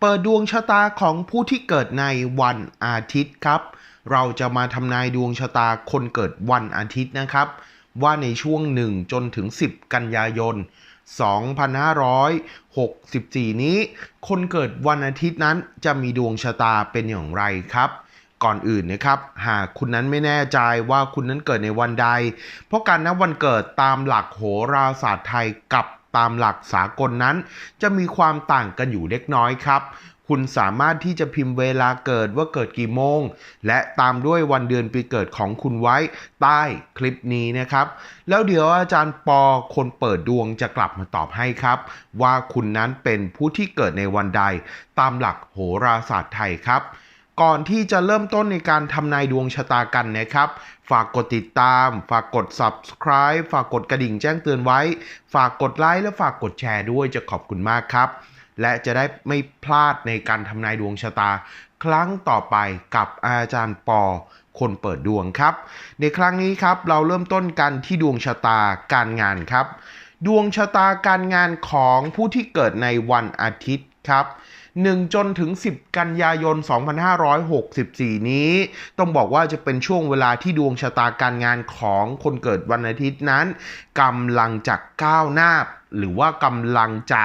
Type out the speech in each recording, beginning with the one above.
เปิดดวงชะตาของผู้ที่เกิดในวันอาทิตย์ครับ เราจะมาทำนายดวงชะตาคนเกิดวันอาทิตย์นะครับ ว่าในช่วง 1 จนถึง 10 กันยายน 2564 นี้ คนเกิดวันอาทิตย์นั้นจะมีดวงชะตาเป็นอย่างไรครับก่อนอื่นนะครับ หากคุณนั้นไม่แน่ใจว่าคุณนั้นเกิดในวันใด เพราะการนับวันเกิดตามหลักโหราศาสตร์ไทยกับ ตามหลักสากลนั้น จะมีความต่างกันอยู่เล็กน้อยครับ คุณสามารถที่จะพิมพ์เวลาเกิดว่าเกิดกี่โมง และตามด้วยวันเดือนปีเกิดของคุณไว้ใต้คลิปนี้นะครับ แล้วเดี๋ยวอาจารย์ปอคนเปิดดวงจะกลับมาตอบให้ครับ ว่าคุณนั้นเป็นผู้ที่เกิดในวันใด ตามหลักโหราศาสตร์ไทยครับ ก่อนที่จะเริ่มต้นในการทำนายดวงชะตากันนะครับ ฝากกดติดตาม ฝากกด subscribe ฝากกดกระดิ่งแจ้งเตือนไว้ ฝากกดไลค์และฝากกดแชร์ด้วยจะขอบคุณมากครับ และจะได้ไม่พลาดในการทำนายดวงชะตา ครั้งต่อไปกับอาจารย์ปอ คนเปิดดวงครับ ในครั้งนี้ครับเราเริ่มต้นกันที่ดวงชะตาการงานครับ ดวงชะตาการงานของผู้ที่เกิดในวันอาทิตย์ ครับ 1 จนถึง 10 กันยายน 2564 นี้ ต้องบอกว่าจะเป็นช่วงเวลาที่ดวงชะตาการงานของคนเกิดวันอาทิตย์นั้นกำลังจะก้าวหน้าหรือว่ากำลังจะ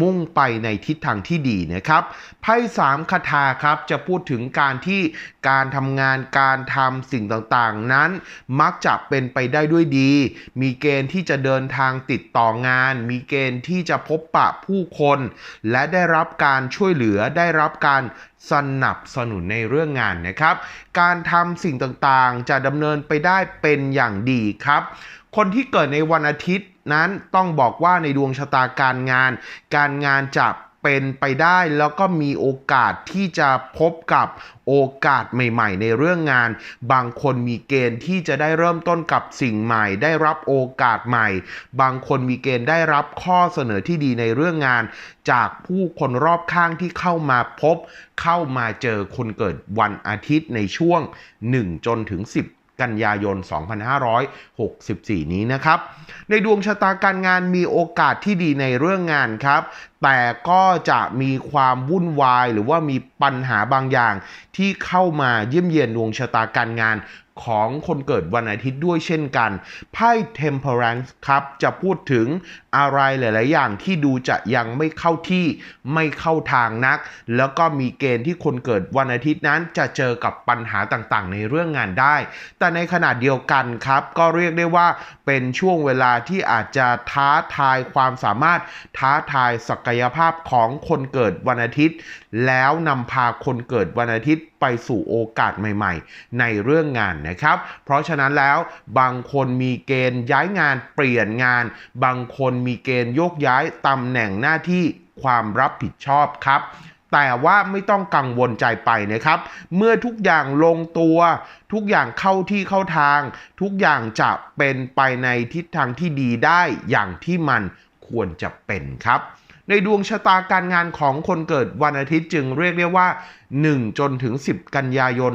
มุ่งไปในทิศทางที่ดีนะครับไพ่สามคาถาครับจะพูดถึงการที่การทำงานการทำสิ่งต่างๆ นั้น มักจะเป็นไปได้ด้วยดี มีเกณฑ์ที่จะเดินทางติดต่องาน มีเกณฑ์ที่จะพบปะผู้คน และได้รับการช่วยเหลือได้รับการสนับสนุนในเรื่องงานนะครับ การทำสิ่งต่างๆ จะดำเนินไปได้เป็นอย่างดีครับ คนที่เกิดในวันอาทิตย์ นั้นต้องบอกว่าในดวงชะตาการงาน การงานจะเป็นไปได้แล้วก็มีโอกาสที่จะพบกับโอกาสใหม่ ๆ ในเรื่องงาน บางคนมีเกณฑ์ที่จะได้เริ่มต้นกับสิ่งใหม่ ได้รับโอกาสใหม่ บางคนมีเกณฑ์ได้รับข้อเสนอที่ดีในเรื่องงาน จากผู้คนรอบข้างที่เข้ามาพบ เข้ามาเจอคนเกิดวันอาทิตย์ในช่วง 1 จนถึง 10 กันยายน 2564 นี้นะครับ ในดวงชะตาการงานมีโอกาสที่ดีในเรื่องงานครับ แต่ก็จะมีความวุ่นวาย หรือว่ามีปัญหาบางอย่างที่เข้ามาเยี่ยมเยียนดวงชะตาการงาน ของคนเกิดวันอาทิตย์ด้วยเช่นกัน ไพ่ Temperance ครับ จะพูดถึงอะไรหลาย ๆ อย่างที่ดูจะยังไม่เข้าที่ไม่เข้าทางนัก แล้วก็มีเกณฑ์ที่คนเกิดวันอาทิตย์นั้นจะเจอกับปัญหาต่าง ๆ ในเรื่องงานได้ แต่ในขณะเดียวกันครับ ก็เรียกได้ว่าเป็นช่วงเวลาที่อาจจะท้าทายความสามารถท้าทายศักยภาพของคนเกิดวันอาทิตย์ แล้วนำพาคนเกิดวันอาทิตย์ ไปสู่โอกาสใหม่ ๆ ในเรื่องงานนะครับ เพราะฉะนั้นแล้วบางคนมีเกณฑ์ย้ายงานเปลี่ยนงาน บางคนมีเกณฑ์โยกย้ายตำแหน่งหน้าที่ความรับผิดชอบครับ แต่ว่าไม่ต้องกังวลใจไปนะครับ เมื่อทุกอย่างลงตัว ทุกอย่างเข้าที่เข้าทาง ทุกอย่างจะเป็นไปในทิศทางที่ดีได้อย่างที่มันควรจะเป็นครับ ในดวงชะตาการงานของคนเกิดวันอาทิตย์จึงเรียกได้ว่า 1 จนถึง 10 กันยายน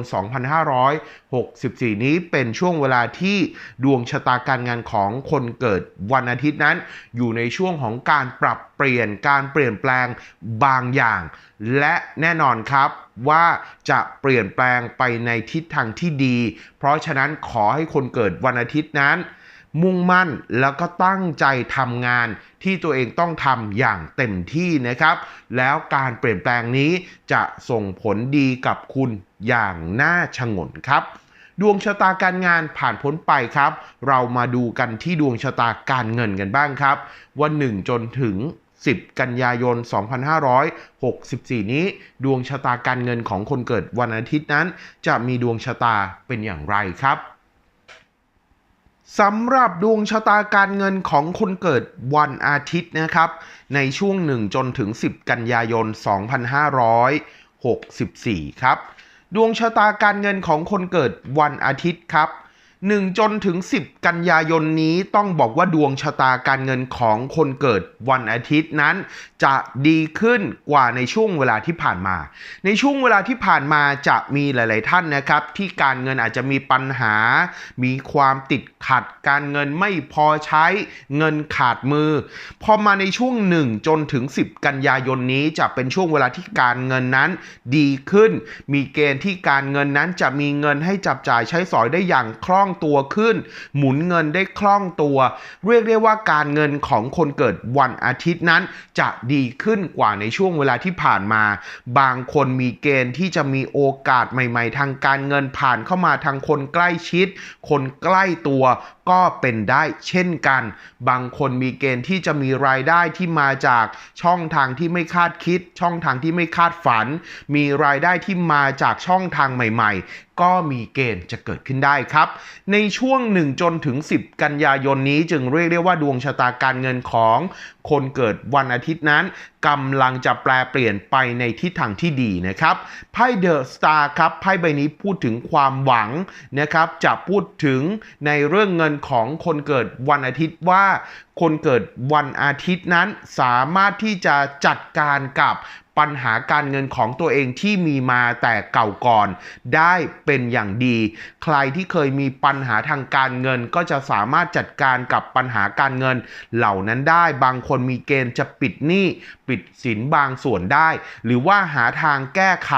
2564 นี้เป็นช่วงเวลาที่ดวงชะตาการงานของคนเกิดวันอาทิตย์นั้น อยู่ในช่วงของการปรับเปลี่ยนการเปลี่ยนแปลงบางอย่าง และแน่นอนครับว่าจะเปลี่ยนแปลงไปในทิศทางที่ดี เพราะฉะนั้นขอให้คนเกิดวันอาทิตย์นั้น มุ่งมั่นแล้วก็ตั้งใจทำงานที่ตัวเองต้องทำอย่างเต็มที่นะครับ แล้วการเปลี่ยนแปลงนี้จะส่งผลดีกับคุณอย่างน่าชงนครับดวงชะตาการงานผ่านพ้นไปครับ เรามาดูกันที่ดวงชะตาการเงินกันบ้างครับ วันหนึ่งจนถึง 10 กันยายน 2564 นี้ ดวงชะตาการเงินของคนเกิดวันอาทิตย์นั้น จะมีดวงชะตาเป็นอย่างไรครับ สำหรับดวงชะตาการเงินของคนเกิดวันอาทิตย์นะครับ ในช่วง 1 จนถึง 10 กันยายน 2564 ครับ ดวงชะตาการเงินของคนเกิดวันอาทิตย์ครับ 1 จนถึง 10 กันยายนนี้ต้องบอกว่าดวงชะตาการเงินของคนเกิดวันอาทิตย์นั้น จะดีขึ้นกว่าในช่วงเวลาที่ผ่านมา ในช่วงเวลาที่ผ่านมาจะมีหลาย ๆ ท่านนะครับ ที่การเงินอาจจะมีปัญหา มีความติดขัด การเงินไม่พอใช้เงินขาดมือ พอมาในช่วง 1 จนถึง 10 กันยายนนี้จะเป็นช่วงเวลาที่การเงินนั้นดีขึ้น มีเกณฑ์ที่การเงินนั้นจะมีเงินให้จับจ่ายใช้สอยได้อย่างคล่ององตัวขึ้น หมุนเงินได้คล่องตัว เรียกได้ว่าการเงินของคนเกิดวันอาทิตย์นั้น จะดีขึ้นกว่าในช่วงเวลาที่ผ่านมา บางคนมีเกณฑ์ที่จะมีโอกาสใหม่ ๆ ทางการเงินผ่านเข้ามาทางคนใกล้ชิด คนใกล้ตัว ก็เป็นได้เช่นกัน บางคนมีเกณฑ์ที่จะมีรายได้ที่มาจากช่องทางที่ไม่คาดคิด ช่องทางที่ไม่คาดฝัน มีรายได้ที่มาจากช่องทางใหม่ ๆ ก็มีเกณฑ์จะเกิดขึ้นได้ครับ ในช่วง 1 จนถึง 10 กันยายนนี้จึงเรียกได้ว่าดวงชะตาการเงินของคนเกิดวันอาทิตย์นั้นกำลังจะแปลเปลี่ยนไปในทิศทางที่ดีนะครับไพ่เดอะสตาร์ครับไพ่ใบนี้พูดถึงความหวังนะครับจะพูดถึงในเรื่องเงินของคนเกิดวันอาทิตย์ว่าคนเกิดวันอาทิตย์นั้นสามารถที่จะจัดการกับปัญหาการเงินของตัวเองที่มีมาแต่เก่าก่อน ได้เป็นอย่างดี ใครที่เคยมีปัญหาทางการเงินก็จะสามารถจัดการกับปัญหาการเงิน เหล่านั้นได้บางคนมีเกณฑ์จะปิดหนี้ปิดสินบางส่วนได้ หรือว่าหาทางแก้ไข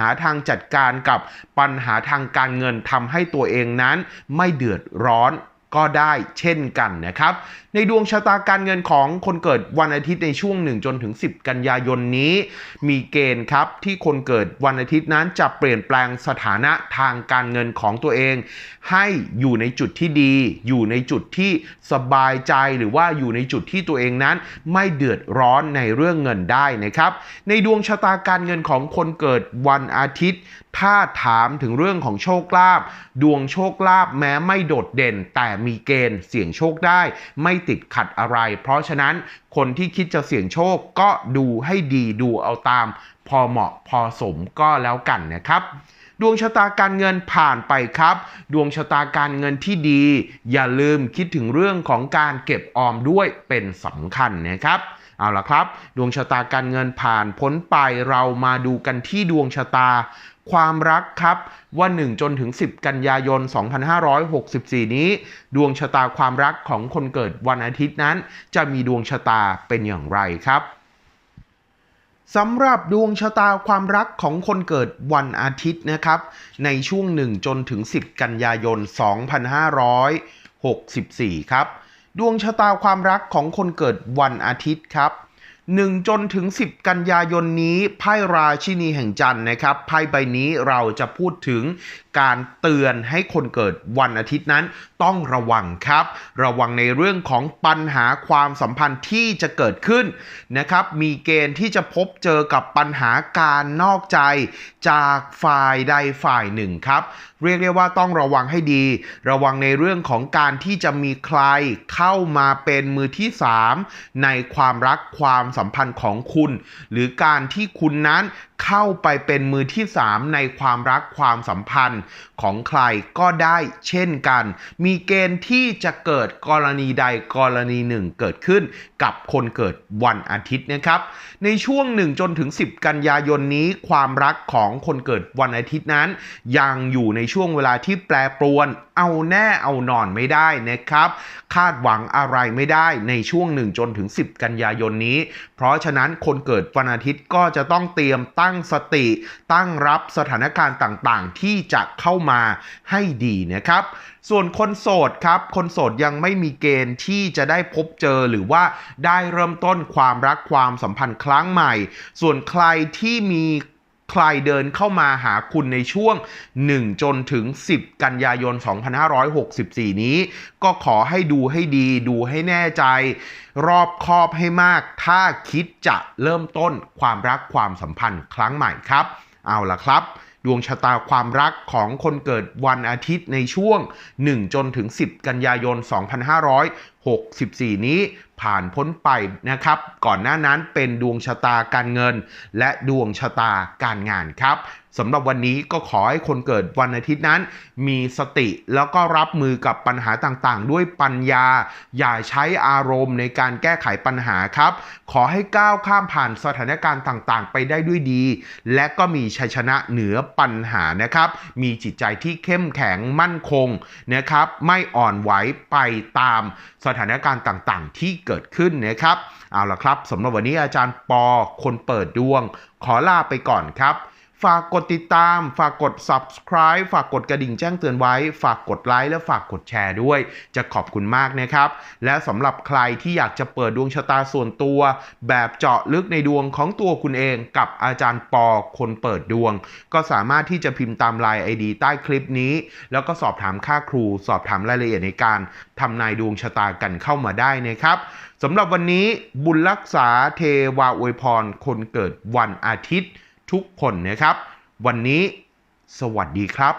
หาทางจัดการกับปัญหาทางการเงินทำให้ตัวเองนั้นไม่เดือดร้อน ก็ได้เช่นกันนะครับ ในดวงชะตาการเงินของคนเกิดวันอาทิตย์ในช่วง1จนถึง 10 กันยายนนี้ มีเกณฑ์ครับที่คนเกิดวันอาทิตย์นั้นจะเปลี่ยนแปลงสถานะทางการเงินของตัวเอง ให้อยู่ในจุดที่ดี อยู่ในจุดที่สบายใจหรือว่าอยู่ในจุดที่ตัวเองนั้น ไม่เดือดร้อนในเรื่องเงินได้นะครับ ในดวงชะตาการเงินของคนเกิดวันอาทิตย์ ถ้าถามถึงเรื่องของโชคลาภดวงโชคลาภแม้ไม่โดดเด่นแต่มีเกณฑ์เสี่ยงโชคได้ ไม่ติดขัดอะไร เพราะฉะนั้นคนที่คิดจะเสี่ยงโชคก็ดูให้ดีดูเอาตาม พอเหมาะพอสมก็แล้วกันนะครับดวงชะตาการเงินผ่านไปครับ ดวงชะตาการเงินที่ดี อย่าลืมคิดถึงเรื่องของการเก็บออมด้วยเป็นสำคัญนะครับเอาละครับ ดวงชะตาการเงินผ่านพ้นไปเรามาดูกันที่ดวงชะตา ความรักครับ ว่า 1 จนถึง 10 กันยายน 2564 นี้ ดวงชะตาความรักของคนเกิดวันอาทิตย์นั้น จะมีดวงชะตาเป็นอย่างไรครับสำหรับดวงชะตาความรักของคนเกิดวันอาทิตย์นะครับ ในช่วง 1 จนถึง 10 กันยายน 2564 ครับ ดวงชะตาความรักของคนเกิดวันอาทิตย์ครับ 1 จนถึง 10 กันยายนนี้ไพ่ราชินีแห่งจันทร์นะครับไพ่ใบนี้เราจะพูดถึง การเตือนให้คนเกิดวันอาทิตย์นั้นต้องระวังครับ ระวังในเรื่องของปัญหาความสัมพันธ์ที่จะเกิดขึ้นนะครับ มีเกณฑ์ที่จะพบเจอกับปัญหาการนอกใจจากฝ่ายใดฝ่ายหนึ่งครับ เรียกได้ว่าต้องระวังให้ดี ระวังในเรื่องของการที่จะมีใครเข้ามาเป็นมือที่ 3 ในความรักความสัมพันธ์ของคุณ หรือการที่คุณนั้นเข้าไปเป็นมือที่ 3 ในความรักความสัมพันธ์ของใครก็ได้เช่นกัน มีเกณฑ์ที่จะเกิดกรณีใดกรณีหนึ่งเกิดขึ้นกับคนเกิดวันอาทิตย์นะครับ ในช่วง 1 จนถึง 10 กันยายนนี้ความรักของคนเกิดวันอาทิตย์นั้น ยังอยู่ในช่วงเวลาที่แปรปรวน เอาแน่เอานอนไม่ได้นะครับ คาดหวังอะไรไม่ได้ในช่วง 1 จนถึง 10 กันยายนนี้ เพราะฉะนั้นคนเกิดวันอาทิตย์ก็จะต้องเตรียมตั้งสติ ตั้งรับสถานการณ์ต่างๆ ที่จะเข้ามาให้ดีนะครับ ส่วนคนโสดครับ คนโสดยังไม่มีเกณฑ์ที่จะได้พบเจอหรือว่าได้เริ่มต้นความรักความสัมพันธ์ครั้งใหม่ ส่วนใครที่มีใครเดินเข้ามาหาคุณในช่วง 1 จนถึง 10 กันยายน 2564 นี้ ก็ขอให้ดูให้ดีดูให้แน่ใจ รอบคอบให้มาก ถ้าคิดจะเริ่มต้นความรักความสัมพันธ์ครั้งใหม่ครับ เอาละครับ ดวงชะตาความรักของคนเกิดวันอาทิตย์ในช่วง 1 จนถึง 10 กันยายน 2564 นี้ผ่านพ้นไปนะครับ ก่อนหน้านั้นเป็นดวงชะตาการเงิน และดวงชะตาการงานครับสำหรับวันนี้ก็ขอให้คนเกิดวันอาทิตย์นั้น มีสติแล้วก็รับมือกับปัญหาต่างๆ ด้วยปัญญา อย่าใช้อารมณ์ในการแก้ไขปัญหาครับ ขอให้ก้าวข้ามผ่านสถานการณ์ต่างๆ ไปได้ด้วยดี และก็มีชัยชนะเหนือปัญหานะครับ มีจิตใจที่เข้มแข็งมั่นคงนะครับ ไม่อ่อนไหวไปตามสถานการณ์ต่างๆ ที่เกิดขึ้นนะครับเอาละครับสำหรับวันนี้อาจารย์ปอคนเปิดดวง ขอลาไปก่อนครับ ฝากกดติดตาม ฝากกด subscribe ฝากกดกระดิ่งแจ้งเตือนไว้ ฝากกดไลค์และฝากกดแชร์ด้วย จะขอบคุณมากนะครับ และสำหรับใครที่อยากจะเปิดดวงชะตาส่วนตัว แบบเจาะลึกในดวงของตัวคุณเองกับอาจารย์ปอคนเปิดดวง ก็สามารถที่จะพิมพ์ตามไลน์ ID ใต้คลิปนี้ แล้วก็สอบถามค่าครู สอบถามรายละเอียดในการทำนายดวงชะตากันเข้ามาได้นะครับสำหรับวันนี้บุญรักษาเทวาอวยพร คนเกิดวันอาทิตย์ ทุกคนนะครับ วันนี้สวัสดีครับ